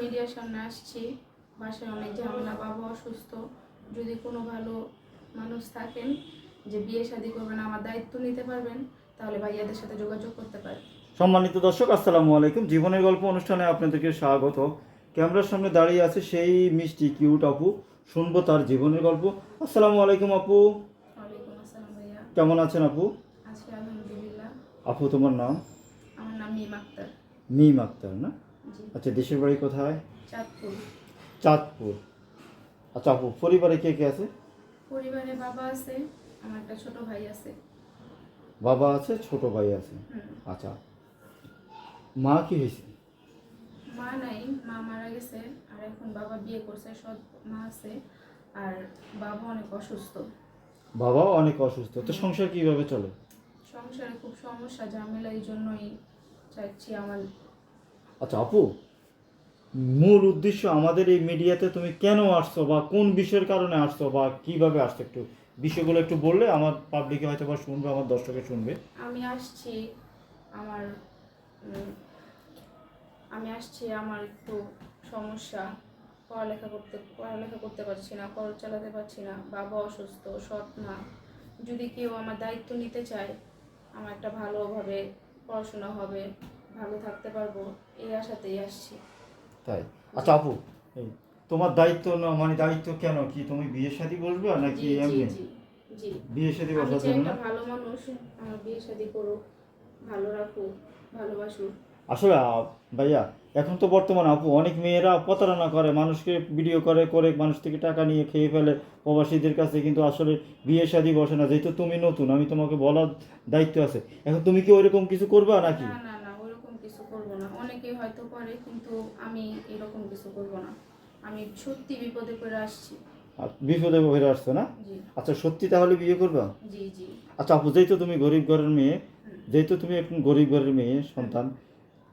মিডিয়ার সামনে আসছি। বাসায় অনেক ঝামেলা বাবা অসুস্থ। যদি কোনো ভালো মানুষ থাকেন যে বিয়ে শাদী করবেন আমার দায়িত্ব নিতে পারবেন তাহলে ভাইয়াদের সাথে যোগাযোগ করতে পারেন। সম্মানিত দর্শক আসসালামু আলাইকুম। জীবনের গল্প অনুষ্ঠানে আপনাদেরকে স্বাগত। ক্যামেরার সামনে দাঁড়িয়ে আছে সেই মিষ্টি কিউট আপু। শুনব তার জীবনের গল্প। আসসালামু আলাইকুম আপু। ওয়ালাইকুম আসসালাম ভাইয়া। কেমন আছেন আপু? আলহামদুলিল্লাহ। আপু তোমার নাম? আমার নাম মিম আক্তার। মিম আক্তার না? আচ্ছা দেশের বাড়ি কোথায়? চাঁদপুর। চাঁদপুর। আচ্ছা আপু পরিবারে কে কে আছে? পরিবারে বাবা আছে আমার একটা ছোট ভাই আছে। বাবা আছে ছোট ভাই আছে। আচ্ছা। মা কি হয়েছে? মা নাই মা মারা গেছে আর এখন বাবা বিয়ে করছে সৎ মা আছে আর বাবা অনেক অসুস্থ। বাবাও অনেক অসুস্থ। তো সংসার কীভাবে চলে? সংসারে খুব সমস্যা ঝামেলা এই জন্যই চাইছি আমার আচ্ছা আপু, মূল উদ্দেশ্য আমাদের এই মিডিয়াতে তুমি কেন আসছো বা কোন বিষয়ের কারণে আসছো বা কীভাবে আসছো একটু? বিষয়গুলো একটু বললে আমার পাবলিকে হয়তো বা শুনবে, আমার দর্শকে শুনবে। আমি আসছি আমার আমি আসছি আমার একটু সমস্যা। পড়ালেখা করতে পড়ালেখা করতে পারছি না খরচ চালাতে পারছি না, বাবা অসুস্থ, সৎ মা যদি কেউ আমার দায়িত্ব নিতে চায়, আমার একটা ভালোভাবে পড়াশোনা হবে। ভালো থাকতে পারব এই আশাতেই আসছি। তাই? আচ্ছা আপু তোমার দায়িত্ব না মানে দায়িত্ব কেন? কি তুমি বিয়ে শাদী বসবে নাকি এমনি? জি জি। বিয়ে শাদী জন্য না? ভালো মানুষ আমার বিয়ে শাদী করুক ভালো রাখুক ভালোবাসুক। আসলে ভাইয়া এখন তো বর্তমানে আপু অনেক মেয়েরা প্রতারণা করে মানুষকে ভিডিও করে করে মানুষ থেকে টাকা নিয়ে খেয়ে ফেলে প্রবাসীদের কাছে কিন্তু আসলে বিয়ে শাদী বসে না। যেহেতু তুমি নতুন আমি তোমাকে বলার দায়িত্ব আছে। এখন তুমি কি ওইরকম কিছু করবা নাকি? না না না ওইরকম কিছু করব না অনেকে হয়তো করে কিন্তু আমি এরকম কিছু করব না। আমি সত্যি বিপদে পড়ে আসছি। বিপদে পড়ে আসছো না? আচ্ছা সত্যি তাহলে বিয়ে করবে? জি জি। আচ্ছা আপু যেহেতু তুমি গরিব ঘরের মেয়ে। যেহেতু তুমি এখন গরিব ঘরের মেয়ে সন্তান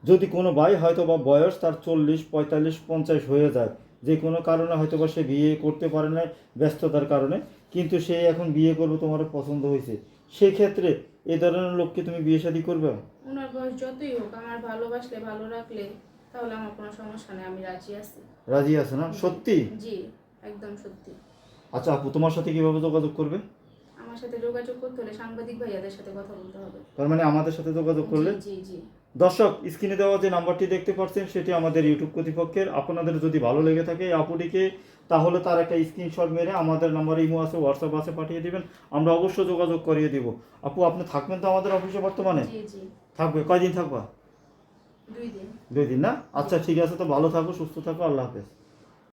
যদি কোনো ভাই হয়তো বা বয়স তার চল্লিশ পঁয়তাল্লিশ পঞ্চাশ হয়ে যায় যে কোনো কারণে হয়তো বা সে বিয়ে করতে পারে না ব্যস্ততার কারণে কিন্তু সে এখন বিয়ে করবে তোমার পছন্দ হয়েছে। সেই ক্ষেত্রে এই ধরনের লোককে তুমি বিয়ে শাদী করবে? ওনার বয়স যতই হোক আমার ভালোবাসলে ভালো রাখলে তাহলে আমার কোনো সমস্যা নেই আমি রাজি আছি। রাজি আছে না? সত্যি? জি একদম সত্যি। আচ্ছা আপু তোমার সাথে কীভাবে যোগাযোগ করবে? আমার সাথে যোগাযোগ করতে হলে সাংবাদিক ভাইয়াদের সাথে কথা বলতে হবে। তার মানে আমাদের সাথে যোগাযোগ করলে? জি জি। দর্শক স্ক্রিনে দেওয়া যে নাম্বারটি দেখতে পাচ্ছেন সেটি আমাদের ইউটিউব কর্তৃপক্ষের। আপনাদের যদি ভালো লেগে থাকে এই আপুটিকে তাহলে তার একটা স্ক্রিনশট মেরে আমাদের নাম্বারে ইমো আছে হোয়াটসঅ্যাপ আছে পাঠিয়ে দিবেন। আমরা অবশ্যই যোগাযোগ করিয়ে দিব। আপু আপনি থাকবেন তো আমাদের অফিসে বর্তমানে? থাকবে। কয়দিন থাকবা? দুই দিন। দুই দিন না? আচ্ছা ঠিক আছে তো ভালো থাকো সুস্থ থাকো আল্লাহ হাফেজ।